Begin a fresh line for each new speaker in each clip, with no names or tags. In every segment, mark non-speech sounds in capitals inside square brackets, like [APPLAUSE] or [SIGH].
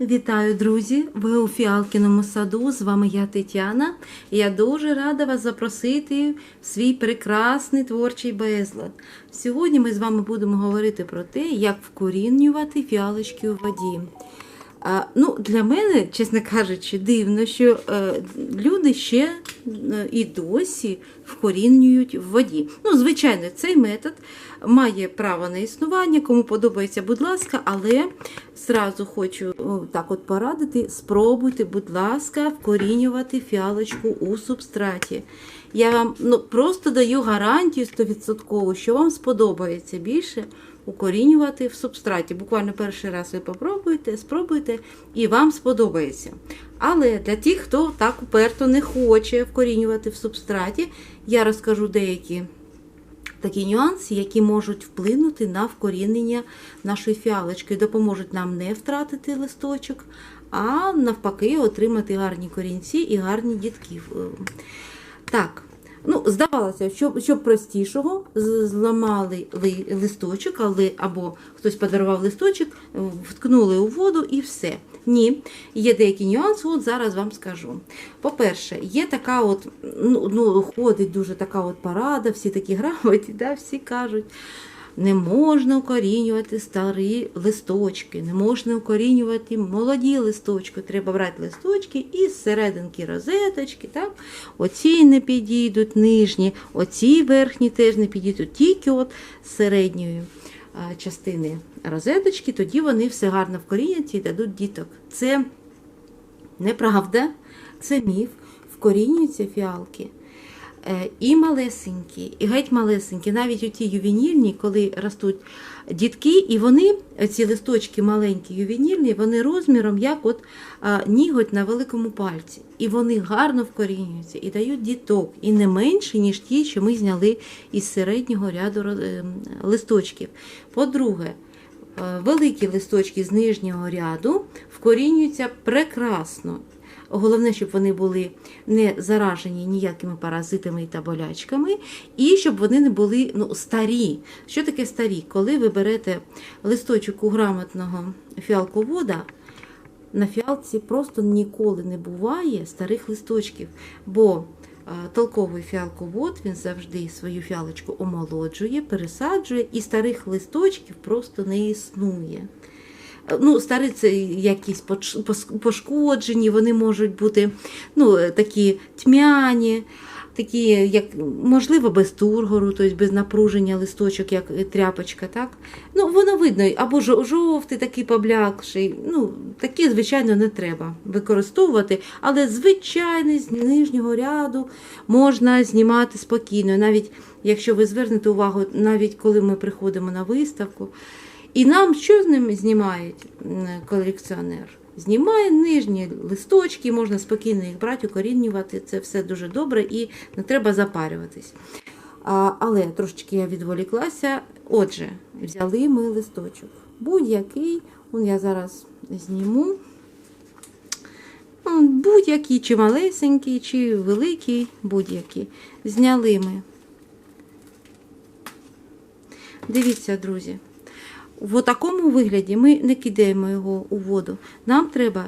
Вітаю, друзі! Ви у Фіалкіному саду. З вами я Тетяна. Я дуже рада вас запросити в свій прекрасний творчий безлад. Сьогодні ми з вами будемо говорити про те, як вкорінювати фіалочки у воді. А, ну, Для мене, чесно кажучи, дивно, що е, люди ще е, і досі вкорінюють в воді. Ну, Звичайно, цей метод має право на існування, кому подобається, будь ласка, але зразу хочу о, так от порадити, спробуйте, будь ласка, вкорінювати фіалочку у субстраті. Я вам ну, просто даю гарантію 100%, що вам сподобається більше укорінювати в субстраті. Буквально перший раз ви попробуєте, спробуйте, і вам сподобається. Але для тих, хто так уперто не хоче вкорінювати в субстраті, я розкажу деякі такі нюанси, які можуть вплинути на вкорінення нашої фіалочки, допоможуть нам не втратити листочок, а навпаки, отримати гарні корінці і гарні дітки. Так. Ну, здавалося, щоб, щоб простішого, зламали ли, листочок, але, або хтось подарував листочок, вткнули у воду і все. Ні, є деякі нюанси, от зараз вам скажу. По-перше, є така от, ну, ну, ходить дуже така от парада, всі такі грамоті, [LAUGHS] да, всі кажуть, не можна укорінювати старі листочки, не можна укорінювати молоді листочки. Треба брати листочки і серединки розеточки. Так? Оці не підійдуть, нижні, оці верхні теж не підійдуть, тільки от середньої частини розеточки, тоді вони все гарно вкоріняться і дадуть діток. Це неправда, це міф, вкорінюються фіалки. Е, І малесенькі, і геть малесенькі, навіть у ті ювенільні, коли ростуть дітки, і вони, ці листочки маленькі ювенільні, вони розміром як от ніготь на великому пальці. І вони гарно вкорінюються і дають діток, і не менше, ніж ті, що ми зняли із середнього ряду е, листочків. По-друге, е, великі листочки з нижнього ряду вкорінюються прекрасно. Головне, щоб вони були не заражені ніякими паразитами та болячками, і щоб вони не були ну, старі. Що таке старі? Коли ви берете листочок у грамотного фіалковода, на фіалці просто ніколи не буває старих листочків, бо е, толковий фіалковод він завжди свою фіалочку омолоджує, пересаджує, і старих листочків просто не існує. Ну, старі це якісь пошкоджені, вони можуть бути ну, е, такі тьмяні, такі, як, можливо, без тургору, тобто без напруження листочок, як е, тряпочка. Так? Ну, воно видно, або жовтий, такий поблякший. Ну, такі, звичайно, не треба використовувати, але звичайний з нижнього ряду можна знімати спокійно. Навіть якщо ви звернете увагу, навіть коли ми приходимо на виставку. І нам що з ними знімають колекціонер? Знімає нижні листочки, можна спокійно їх брати, укорінювати. Це все дуже добре і не треба запарюватись. А, але трошечки я відволіклася. Отже, взяли ми листочок. Будь-який, он я зараз зніму. Будь-який, чи малесенький, чи великий, будь-який. Зняли ми. Дивіться, друзі. В такому вигляді ми не кидаємо його у воду. Нам треба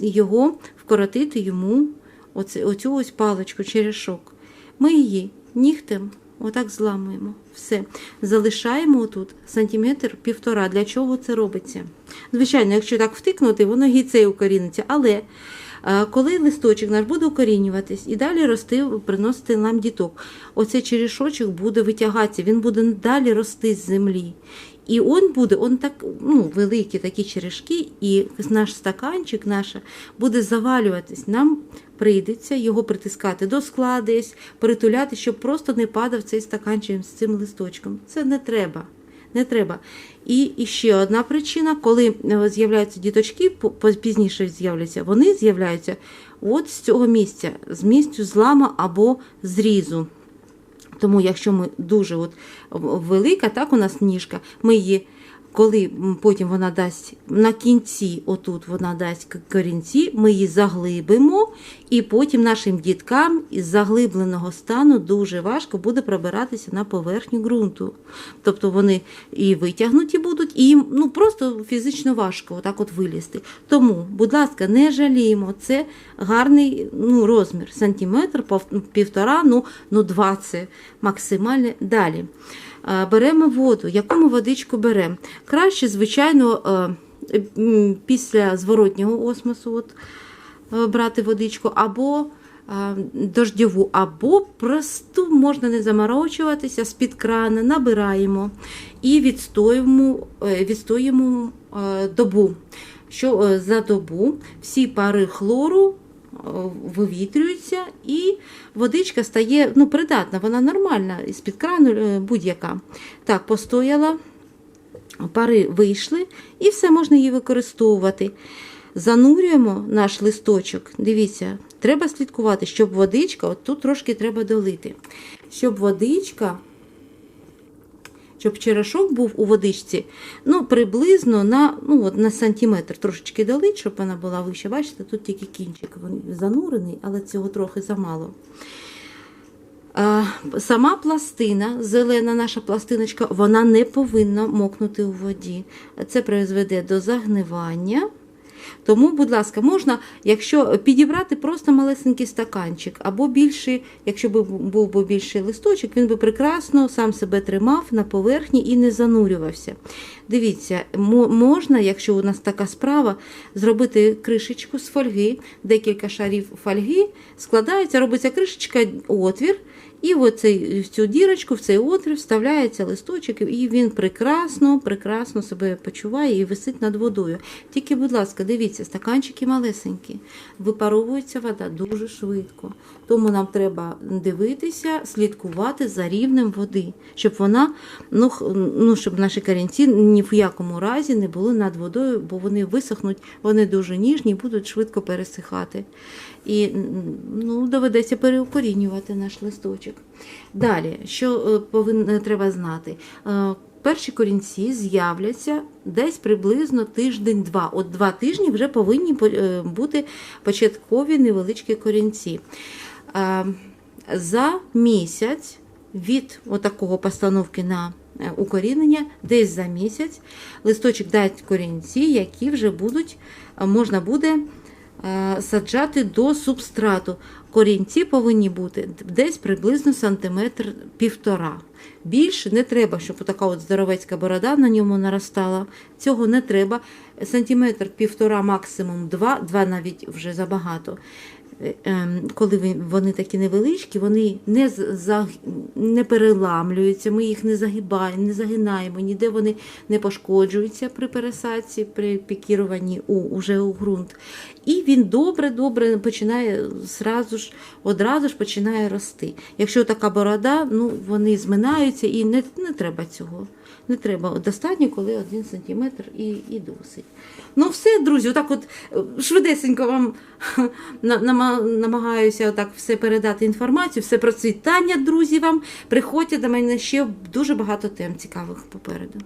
його вкоротити йому оце, оцю ось паличку черешок. Ми її нігтем отак зламуємо. Все. Залишаємо тут сантиметр півтора. Для чого це робиться? Звичайно, якщо так втикнути, воно гіцей укоріниться. Але е, коли листочок наш буде укорінюватись і далі рости, приносити нам діток, оцей черешочок буде витягатися, він буде далі рости з землі. І он буде, он так, ну, великі такі черешки, і наш стаканчик наша буде завалюватись. Нам прийдеться його притискати до скла десь, притуляти, щоб просто не падав цей стаканчик з цим листочком. Це не треба. Не треба. І, і ще одна причина, коли е, з'являються діточки, пізніше з'являться, вони з'являються от з цього місця, з місцю злама або зрізу. Тому, якщо ми дуже от велика, так у нас ніжка, ми її коли потім вона дасть на кінці, отут вона дасть корінці, ми її заглибимо, і потім нашим діткам із заглибленого стану дуже важко буде пробиратися на поверхню ґрунту. Тобто вони і витягнуті будуть, і їм ну, просто фізично важко отак от вилізти. Тому, будь ласка, не жаліємо. Це гарний ну, розмір. Сантиметр, півтора, ну, ну два це максимальне. Далі. Е, Беремо воду. Яку ми водичку беремо? Краще, звичайно, е, після зворотнього осмосу от, е, брати водичку, або дождьову, або просту, можна не заморочуватися, з-під крана набираємо і відстоюємо, відстоюємо добу. Що за добу всі пари хлору вивітрюються, і водичка стає ну, придатна, вона нормальна, з-під крану е, будь-яка. Так, постояла, пари вийшли, і все можна її використовувати. Занурюємо наш листочок. Дивіться, треба слідкувати, щоб водичка, от тут трошки треба долити, щоб водичка щоб черешок був у водичці, ну, приблизно на, ну, от на сантиметр трошечки долить, щоб вона була вища. Бачите, тут тільки кінчик занурений, але цього трохи замало. А, Сама пластина, зелена наша пластиночка, вона не повинна мокнути у воді. Це призведе до загнивання. Тому, будь ласка, можна, якщо підібрати просто малесенький стаканчик, або більший, якщо б був би більший листочок, він би прекрасно сам себе тримав на поверхні і не занурювався. Дивіться, можна, якщо у нас така справа, зробити кришечку з фольги, декілька шарів фольги, складається, робиться кришечка, отвір. І в, цю дірочку, в цей отвір вставляється листочок, і він прекрасно, прекрасно себе почуває і висить над водою. Тільки, будь ласка, дивіться, стаканчики малесенькі, випаровується вода дуже швидко. Тому нам треба дивитися, слідкувати за рівнем води, щоб вона, ну, ну щоб наші корінці ні в якому разі не були над водою, бо вони висохнуть, вони дуже ніжні будуть швидко пересихати. І ну, доведеться переукорінювати наш листочок. Далі, що е, повинно треба знати? Е, Перші корінці з'являться десь приблизно тиждень-два. От два тижні вже повинні е, бути початкові невеличкі корінці. Е, За місяць від отакого постановки на е, укорінення, десь за місяць листочок дасть корінці, які вже будуть, е, можна буде е, саджати до субстрату. Корінці повинні бути десь приблизно сантиметр півтора. Більше не треба, щоб така от здоровецька борода на ньому наростала. Цього не треба. Сантиметр півтора, максимум два, два навіть вже забагато. Е, ем, Коли вони такі невеличкі, вони не, не переламлюються, ми їх не загибаємо, не загинаємо, ніде вони не пошкоджуються при пересадці, при пікіруванні у, уже у ґрунт. І він добре-добре починає зразу ж, одразу ж починає рости. Якщо така борода, ну вони зминаються і не, не треба цього. Не треба. Достатньо, коли один сантиметр і, і досить. Ну, все, друзі, отак от е, швидесенько вам [LAUGHS] на- нама- намагаюся отак все передати інформацію, все процвітання, друзі, вам. Приходьте до мене ще дуже багато тем цікавих попереду.